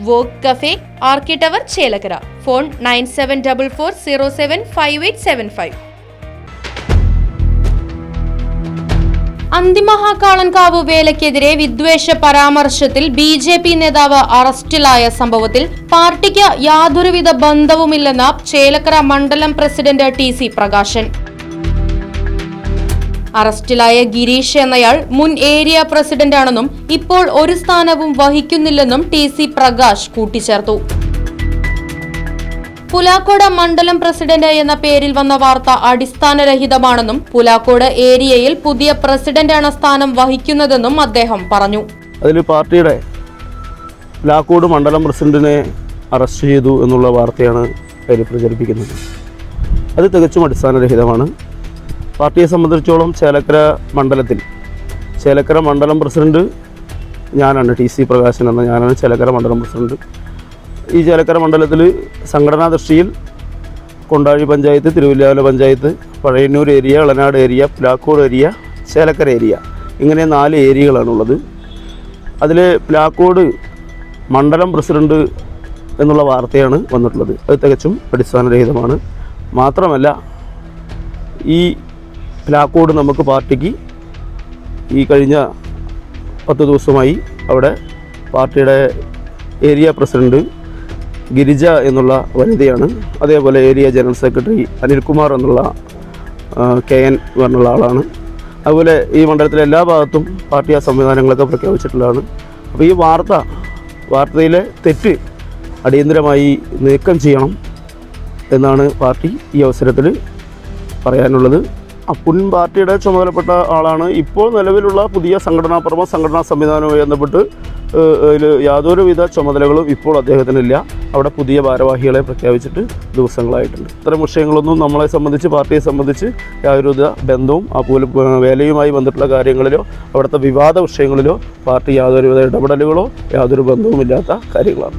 Walk cafe ആർക്കി tower Chelakkara. Phone nine seven double four zero seven five eight seven five. Anthimahakalankavu വേലയ്ക്കെതിരെ വിദ്വേഷ പരാമർശത്തിൽ B J P നേതാവ് അറസ്റ്റിലായ സംഭവത്തിൽ പാർട്ടിക്ക് യാതൊരുവിധ ബന്ധവുമില്ലെന്ന് ചേലക്കര മണ്ഡലം പ്രസിഡന്റ് ടി സി പ്രകാശൻ. അറസ്റ്റിലായ ഗിരീഷ് എന്നയാൾ മുൻ ഏരിയ പ്രസിഡന്റാണെന്നും ഇപ്പോൾ ഒരു സ്ഥാനവും വഹിക്കുന്നില്ലെന്നും ടി സി പ്രകാശ് കൂട്ടിച്ചേർത്തു. പുലാക്കോട് മണ്ഡലം പ്രസിഡന്റ് എന്ന പേരിൽ വന്ന വാർത്ത അടിസ്ഥാനരഹിതമാണെന്നും പുലാക്കോട് ഏരിയയിൽ പുതിയ പ്രസിഡന്റാണ് സ്ഥാനം വഹിക്കുന്നതെന്നും അദ്ദേഹം പറഞ്ഞു. അതിൽ പാർട്ടിയുടെ പുലാക്കോട് മണ്ഡലം പ്രസിഡന്റിനെ അറസ്റ്റ് ചെയ്തു എന്നുള്ള വാർത്തയാണ് അതിൽ പ്രചരിപ്പിക്കുന്നത്. അത് തികച്ചും അടിസ്ഥാനരഹിതമാണ്. പാർട്ടിയെ സംബന്ധിച്ചോളം ചേലക്കര മണ്ഡലത്തിൽ. ചേലക്കര മണ്ഡലം പ്രസിഡന്റ് ഞാനാണ് ടി സി പ്രകാശൻ എന്ന ഞാനാണ് ചേലക്കര മണ്ഡലം പ്രസിഡന്റ്. ഈ ചേലക്കര മണ്ഡലത്തിൽ സംഘടനാ ദൃഷ്ടിയിൽ Kondazhy panchayat Thiruvilwamala panchayat Pazhayannur area Elanad area Plakkode area Chelakkara area. ഇങ്ങനെ നാല് ഏരിയകളാണുള്ളത്. അതിൽ പ്ലാക്കോട് മണ്ഡലം പ്രസിഡന്റ് എന്നുള്ള വാർത്തയാണ് വന്നിട്ടുള്ളത്. അത് തികച്ചും അടിസ്ഥാനരഹിതമാണ്. മാത്രമല്ല ഈ പ്ലാക്കോട് നമുക്ക് പാർട്ടിക്ക് ഈ കഴിഞ്ഞ പത്ത് ദിവസമായി അവിടെ പാർട്ടിയുടെ ഏരിയ പ്രസിഡന്റ് ഗിരിജ എന്നുള്ള വനിതയാണ്. അതേപോലെ ഏരിയ ജനറൽ സെക്രട്ടറി അനിൽകുമാർ എന്നുള്ള കെ എൻ എന്നുള്ള ആളാണ്. അതുപോലെ ഈ മണ്ഡലത്തിലെ എല്ലാ ഭാഗത്തും പാർട്ടി ആ സംവിധാനങ്ങളൊക്കെ പ്രഖ്യാപിച്ചിട്ടുള്ളതാണ്. അപ്പോൾ ഈ വാർത്ത വാർത്തയിലെ തെറ്റ് അടിയന്തരമായി നീക്കം ചെയ്യണം എന്നാണ് പാർട്ടി ഈ അവസരത്തിൽ പറയാനുള്ളത്. അപ്പുൻ പാർട്ടിയുടെ ചുമതലപ്പെട്ട ആളാണ്. ഇപ്പോൾ നിലവിലുള്ള പുതിയ സംഘടനാപരമ സംഘടനാ സംവിധാനവുമായി ബന്ധപ്പെട്ട് യാതൊരുവിധ ചുമതലകളും ഇപ്പോൾ അദ്ദേഹത്തിനില്ല. അവിടെ പുതിയ ഭാരവാഹികളെ പ്രഖ്യാപിച്ചിട്ട് ദിവസങ്ങളായിട്ടുണ്ട്. ഇത്തരം വിഷയങ്ങളൊന്നും നമ്മളെ സംബന്ധിച്ച് പാർട്ടിയെ സംബന്ധിച്ച് യാതൊരുവിധ ബന്ധവും ആ പോലും വേലയുമായി ബന്ധപ്പെട്ട കാര്യങ്ങളിലോ അവിടുത്തെ വിവാദ വിഷയങ്ങളിലോ പാർട്ടി യാതൊരുവിധ ഇടപെടലുകളോ യാതൊരു ബന്ധവുമില്ലാത്ത കാര്യങ്ങളാണ്.